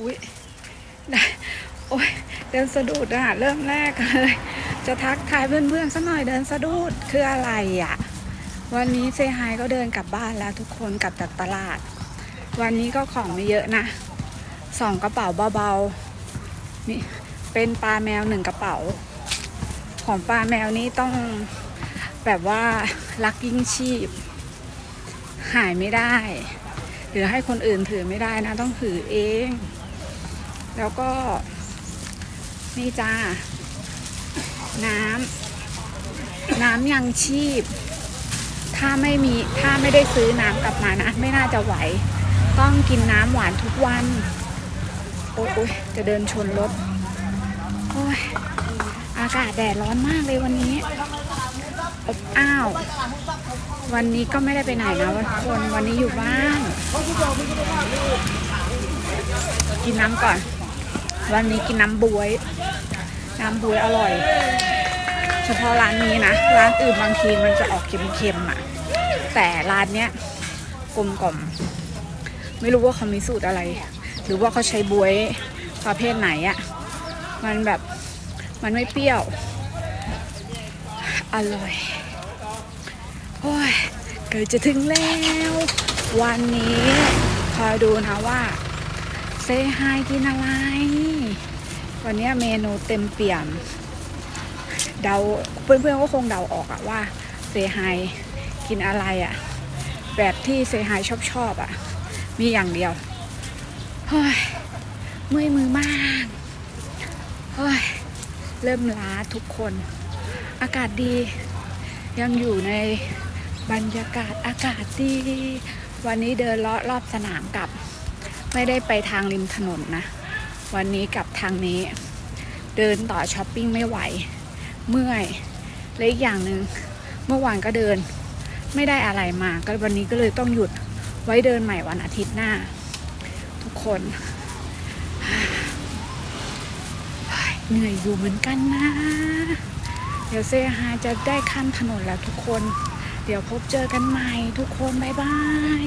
อุ้ยโอ้ยเดินสะดุดอะเริ่มแรกเลย จะทักทายเพื่อนๆสักหน่อยเดินสะดุดคืออะไรอะวันนี้เซฮายก็เดินกลับบ้านแล้วทุกคนกลับจากตลาด วันนี้ก็ของไม่เยอะนะสองกระเป๋าเบาๆนี่เป็นปลาแมวหนึ่งกระเป๋า ของปลาแมวนี้ต้องแบบว่ารักยิ่งชีพ หายไม่ได้ หรือให้คนอื่นถือไม่ได้นะ ต้องถือเอง แล้วก็ นี่จ้า น้ำน้ำยังชีพ ถ้าไม่มีถ้าไม่ได้ซื้อน้ำกลับมานะ ไม่น่าจะไหว ต้องกินน้ำหวานทุกวัน โอ๊ยโอ๊ยจะเดินชนรถโอ้ยอากาศแดดร้อนมากเลยวันนี้อบอ้าว วันนี้ก็ไม่ได้ไปไหนนะวันคนวันนี้อยู่บ้าน กินน้ำก่อน วันนี้กินน้ำบวย น้ำบวยอร่อย เฉพาะร้านนี้นะ ร้านอื่นบางทีมันจะออกเค็มๆอะ แต่ร้านเนี้ยกลมกล่อม ไม่รู้ว่าเขามีสูตรอะไร หรือว่าเขาใช้บวยประเภทไหนอะ มันแบบมันไม่เปรี้ยว อร่อยโอ้ยเกิดจะถึงแล้ว วันนี้คอยดูนะว่า เซฮายกินอะไร วันนี้เมนูเต็มเปี่ยม เดาเพื่อนๆก็คงเดาออกอะว่าเซฮายกินอะไรอะแบบที่เซฮายชอบชอบอะมีอย่างเดียวเฮ้ยเมื่อยมือมากเฮ้ยเริ่มล้าทุกคน อากาศดี ยังอยู่ในบรรยากาศอากาศดี วันนี้เดินเลาะรอบสนามกับ ไม่ได้ไปทางริมถนนนะ วันนี้กลับทางนี้ เดินต่อช้อปปิ้งไม่ไหว เมื่อยและอีกอย่างหนึ่งเมื่อวานก็เดิน ไม่ได้อะไรมาก็วันนี้ก็เลยต้องหยุดไว้เดินใหม่วันอาทิตย์หน้า ทุกคนเหนื่อยอยู่เหมือนกันนะ เดี๋ยวเซฮาจะได้ข้ามถนนแล้วทุกคน เดี๋ยวพบเจอกันใหม่ทุกคน บ๊ายบาย